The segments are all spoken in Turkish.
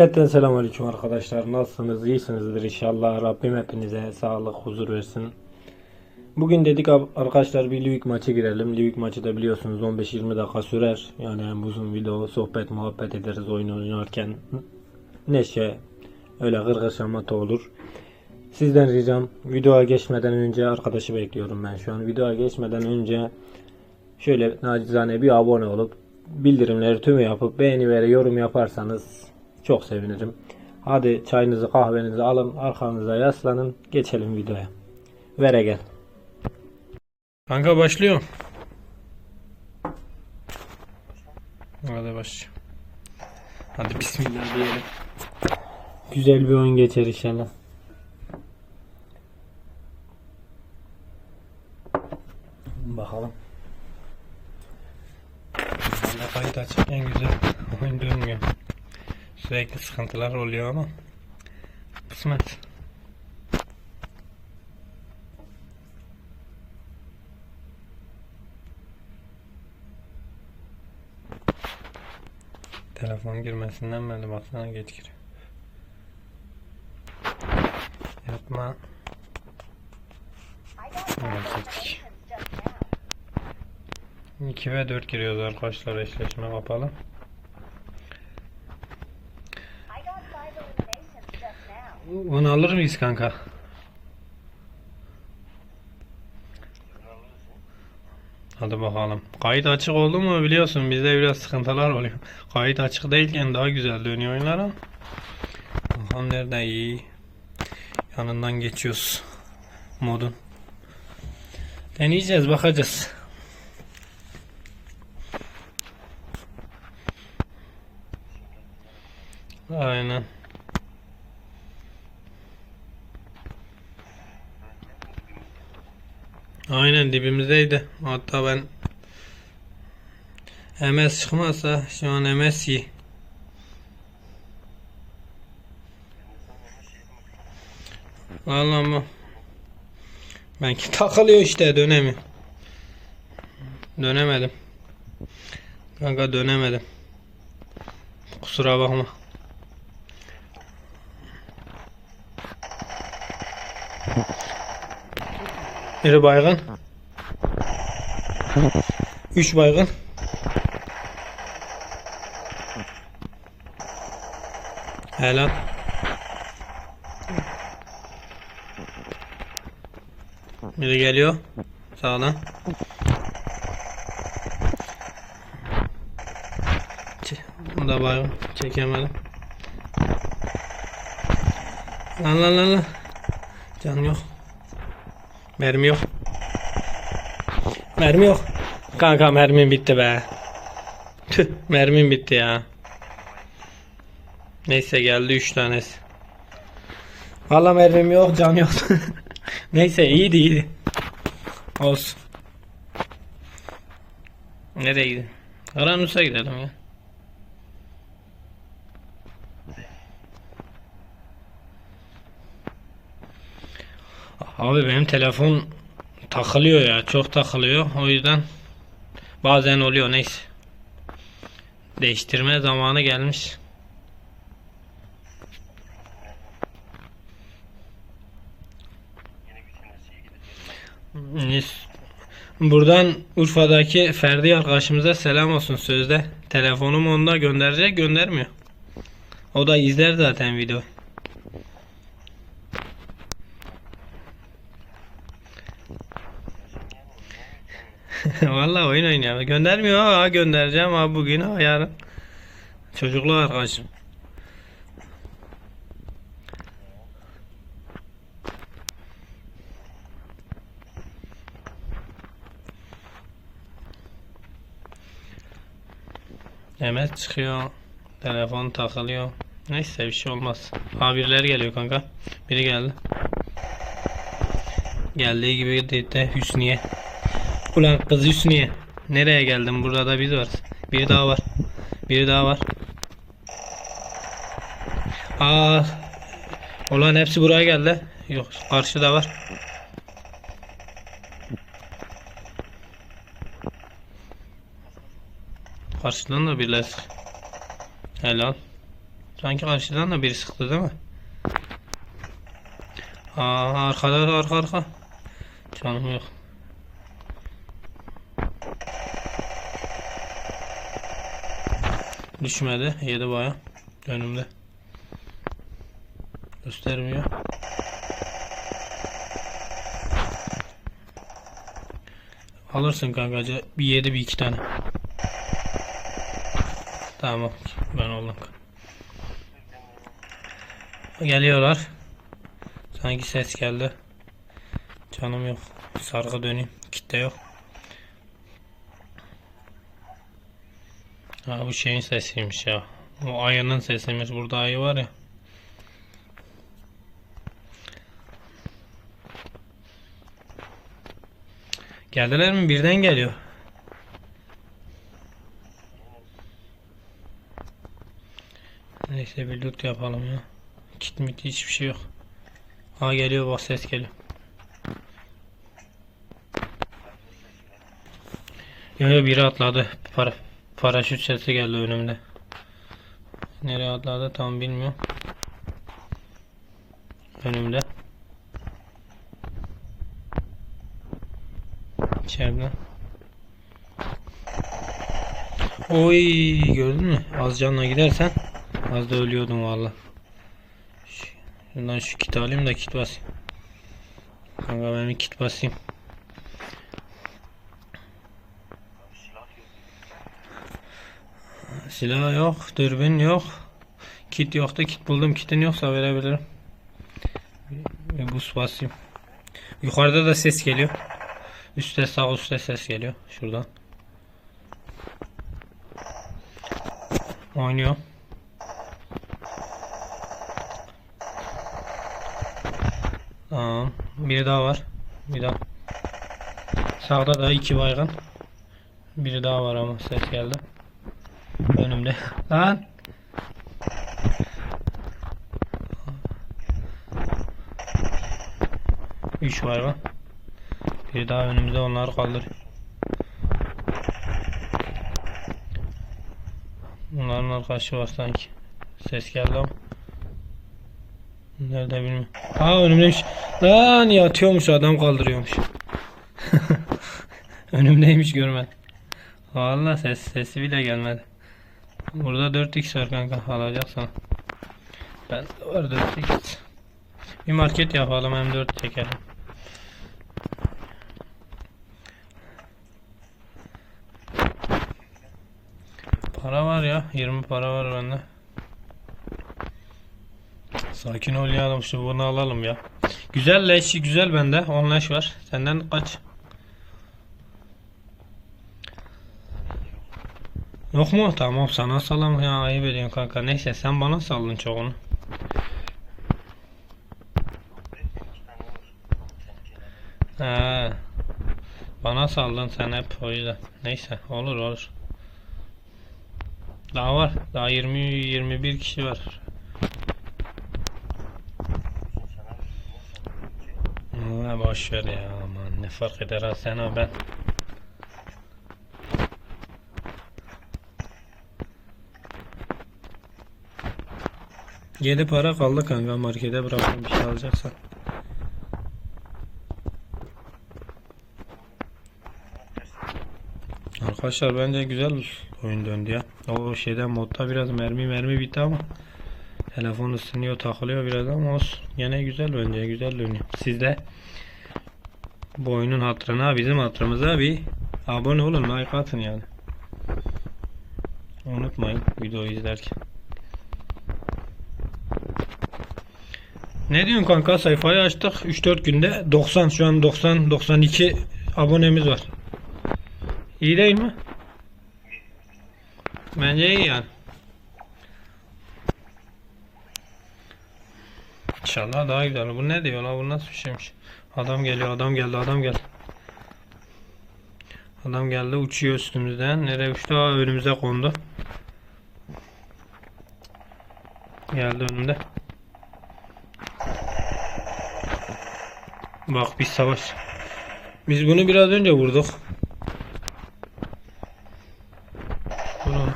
Hepinize selamünaleyküm arkadaşlar. Nasılsınız? İyisinizdir inşallah. Rabbim hepinize sağlık, huzur versin. Bugün dedik arkadaşlar bir Livik maçı girelim. Livik maçı da biliyorsunuz 15-20 dakika sürer. Yani hem uzun video, sohbet, muhabbet ederiz oyun oynarken. Neşe, öyle gırgır şamata olur. Sizden ricam videoya geçmeden önce arkadaşı bekliyorum ben şu an. Videoya geçmeden önce şöyle nacizane bir abone olup bildirimleri tümü yapıp beğeni ve yorum yaparsanız çok sevinirim. Hadi çayınızı kahvenizi alın arkanıza yaslanın geçelim videoya. Vere gel. Kanka başlıyor. Hadi baş. Hadi bismillah diyelim. Güzel bir oyun geçer inşallah. Bakalım. Valla kayıt açık en güzel oyun dönmüyor. Sürekli sıkıntılar oluyor ama kısmet. Telefon girmesinden beri baksana geç giriyor. Yapma. Gittik. 2 ve 4 giriyoruz arkadaşlar eşleşme kapalı. Onu alır mıyız kanka? Hadi bakalım. Kayıt açık oldu mu biliyorsun bizde biraz sıkıntılar oluyor. Kayıt açık değilken daha güzel dönüyor oyunlar ama. Bakalım nerede iyi. Yanından geçiyoruz. Modun. Deneyeceğiz bakacağız. Aynen. Aynen dibimizdeydi. Hatta ben MS çıkmazsa şu an MS iyi. Vallahi ama benki takılıyor işte dönemi. Dönemedim. Kanka dönemedim. Kusura bakma. Biri baygın. Üç baygın. Helal. Biri geliyor. Sağdan. Bu da baygın. Çekemedim. Lan lan lan lan. Can yok. Mermi yok. Mermi yok. Kanka mermim bitti be. Tüh mermim bitti ya. Neyse geldi 3 tanesi. Valla mermim yok can yok. Neyse iyiydi iyiydi. Olsun. Nereye gidelim? Aranus'a gidelim ya. Abi benim telefon takılıyor ya çok takılıyor. O yüzden bazen oluyor neyse. Değiştirme zamanı gelmiş. Buradan Urfa'daki Ferdi arkadaşımıza selam olsun sözde. Telefonumu onda gönderecek göndermiyor. O da izler zaten video Vallahi oyun oynuyor. Göndermiyor ha göndereceğim ha bugün ha yarın. Çocuklu arkadaşım. Mehmet çıkıyor. Telefon takılıyor. Neyse bir şey olmaz. Ha geliyor kanka. Biri geldi. Geldiği gibi de, de Hüsniye. Ulan kız Hüsniye. Nereye geldin? Burada da biz varız. Biri daha var. Biri daha var. Aa. Ulan hepsi buraya geldi. Yok karşıda var. Karşıdan da biriler. Helal. Sanki karşıdan da biri sıktı değil mi? Aa arkada arka arka. Canım yok. Düşmedi. Yedi baya. Önümde. Göstermiyor. Alırsın kankaca. Bir yedi bir iki tane. Tamam. Ben oldum. Geliyorlar. Sanki ses geldi. Canım yok. Sargı döneyim. Kitle yok. Ha bu şeyin sesiymiş ya. O ayının sesiymiş. Burada ayı var ya. Geldiler mi? Birden geliyor. Neyse bir loot yapalım ya. Kit mit hiçbir şey yok. Ha geliyor bak ses geliyor. Yo yo biri atladı. Para, paraşüt sesi geldi önümde. Nereye atladı tam bilmiyorum. Önümde. İçeride. Oy gördün mü? Az canla gidersen az da ölüyordun valla. Şundan şu kit alayım da kit basayım. Kanka ben kit basayım. Silah yok, dürbün yok. Kit yoktu, kit buldum. Kitin yoksa verebilirim. Bir- buz basayım. Yukarıda da ses geliyor. Üste sağ üstte ses geliyor. Şuradan. Oynuyor. Tamam. Biri daha var. Bir daha. Sağda da iki baygın. Biri daha var ama ses geldi. Önümde. Lan. Üç baygın. Biri daha önümüzde onları kaldırıyor. Bunların arkadaşı var sanki. Ses geldi ama. Nerede bilmiyorum. Aa önümdeymiş. Lan yatıyormuş adam kaldırıyormuş. Önümdeymiş görmedim. Vallahi ses sesi bile gelmedi. Burada 4x var kanka alacak sana. Ben de var 4x. Bir market yapalım hem 4 çekelim. Para var ya 20 para var bende. Sakin ol ya adam şu bunu alalım ya. Güzel leş güzel bende 10 leş var. Senden kaç? Yok mu? Tamam sana salam ya ayıp ediyorsun kanka. Neyse sen bana saldın çoğunu. He. Bana saldın sen hep o yüzden. Neyse olur olur. Daha var. Daha 20 21 kişi var. Ha, boş ver ya aman ne fark eder ha sen ha ben. Yedi para kaldı kanka markete bırakın bir şey alacaksan. Arkadaşlar bence güzel oyun döndü ya. O şeyden modda biraz mermi mermi bitti ama telefon ısınıyor takılıyor biraz ama olsun. Yine güzel bence güzel dönüyor. Siz de bu oyunun hatırına bizim hatırımıza bir abone olun like atın yani. Unutmayın videoyu izlerken. Ne diyorsun kanka sayfayı açtık 3-4 günde 90 şu an 90 92 abonemiz var. İyi değil mi? Bence iyi yani. İnşallah daha güzel. Bu ne diyor la? Bu nasıl bir şeymiş? Adam geliyor, adam geldi, adam geldi. Adam geldi, uçuyor üstümüzden. Nereye uçtu? Aa, önümüze kondu. Geldi önümde. Bak biz savaş. Biz bunu biraz önce vurduk. Bunu.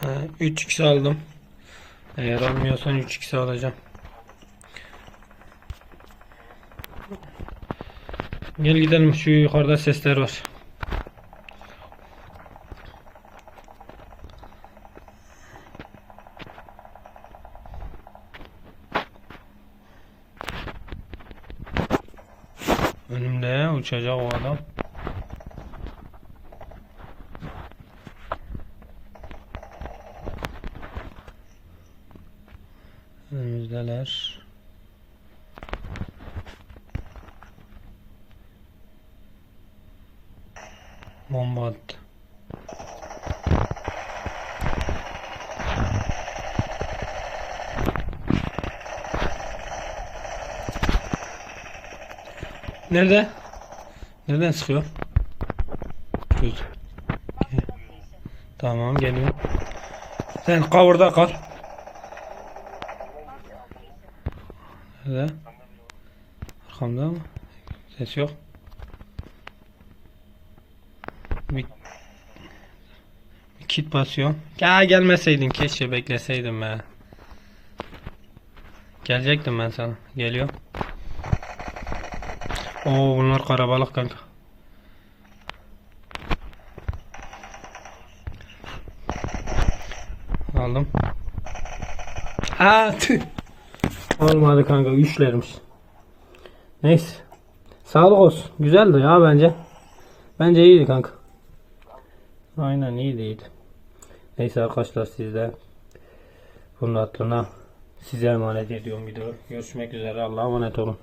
Ha, 3x aldım. Eğer almıyorsan 3x alacağım. Gel gidelim şu yukarıda sesler var. Önümde uçacak o adam. Önümüzdeler. Bomba attı. Nerede? Nereden sıkıyor? Göz. Tamam geliyorum. Sen kavurda kal. Nerede? Arkamda mı? Ses yok. Bir, bir kit basıyor. Ya gelmeseydin keşke bekleseydim be. Gelecektim ben sana. Geliyor. Oo bunlar karabalık kanka. Aldım. Aa tüh. Olmadı kanka üçlermiş. Neyse. Sağlık olsun. Güzeldi ya bence. Bence iyiydi kanka. Aynen iyiydi iyiydi. Neyse arkadaşlar sizde bunun hatırına size emanet ediyorum video. Görüşmek üzere. Allah'a emanet olun.